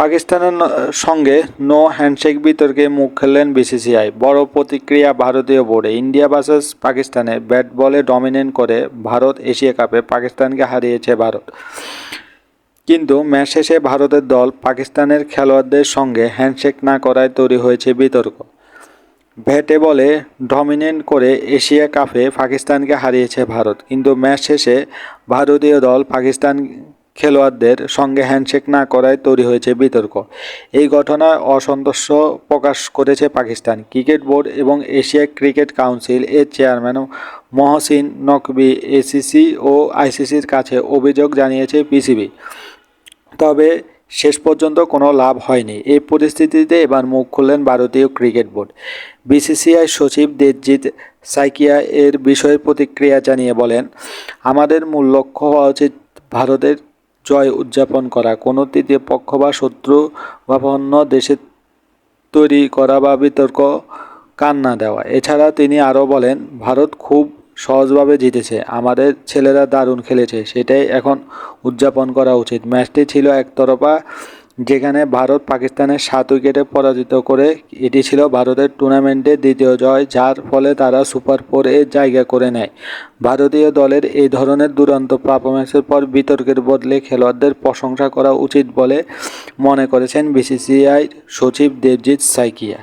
পাকিস্তানের সঙ্গে no handshake বিতর্কে মুখ খুললেন বিসিসিআই। বড় প্রতিক্রিয়া ভারতীয় বোর্ডে। ইন্ডিয়া ভার্সেস পাকিস্তানে ব্যাট বলে ডমিনেট করে ভারত এশিয়া কাপে পাকিস্তানকে হারিয়েছে ভারত। কিন্তু ম্যাচ শেষে ভারতের দল পাকিস্তানের খেলোয়াড়দের সঙ্গে হ্যান্ডশেক না করায় তৈরি হয়েছে বিতর্ক। ব্যাটে বলে ডমিনেট করে এশিয়া কাপে পাকিস্তানকে হারিয়েছে ভারত। কিন্তু ম্যাচ শেষে ভারতীয় দল পাকিস্তান খেলোয়াড়দের সঙ্গে হ্যান্ডশেক না করায় তৈরি হয়েছে বিতর্ক। এই ঘটনায় অসন্তোষ প্রকাশ করেছে পাকিস্তান ক্রিকেট বোর্ড এবং এশিয়া ক্রিকেট কাউন্সিল এর চেয়ারম্যান মহসিন নকবি, এসিসি ও আইসিসির কাছে অভিযোগ জানিয়েছে পিসিবি। তবে শেষ পর্যন্ত কোনো লাভ হয়নি। এই পরিস্থিতিতে এবার মুখ খুললেন ভারতীয় ক্রিকেট বোর্ড। বিসিসিআই সচিব দেবজিৎ সাইকিয়া এর বিষয়ে প্রতিক্রিয়া জানিয়ে বলেন, আমাদের মূল লক্ষ্য হওয়া উচিত ভারতের জয় উদযাপন করা। কোনো তৃতীয় পক্ষ বা শত্রু বা অন্য দেশে তৈরি করা বা বিতর্ক কান্না দেওয়া। এছাড়া তিনি আরও বলেন, ভারত খুব সহজভাবে জিতেছে। আমাদের ছেলেরা দারুণ খেলেছে। সেটাই এখন উদযাপন করা উচিত। ম্যাচটি ছিল একতরফা যেখানে ভারত পাকিস্তানের সাত উইকেটে পরাজিত করে, এটি ছিল ভারতের টুর্নামেন্টে দ্বিতীয় জয়, যার ফলে তারা সুপার ফোরে জায়গা করে নেয়। ভারতীয় দলের এই ধরনের দুরন্ত পারফরমেন্সের পর বিতর্কের বদলে খেলোয়াড়দের প্রশংসা করা উচিত বলে মনে করেছেন বিসিসিআই সচিব দেবজিৎ সাইকিয়া।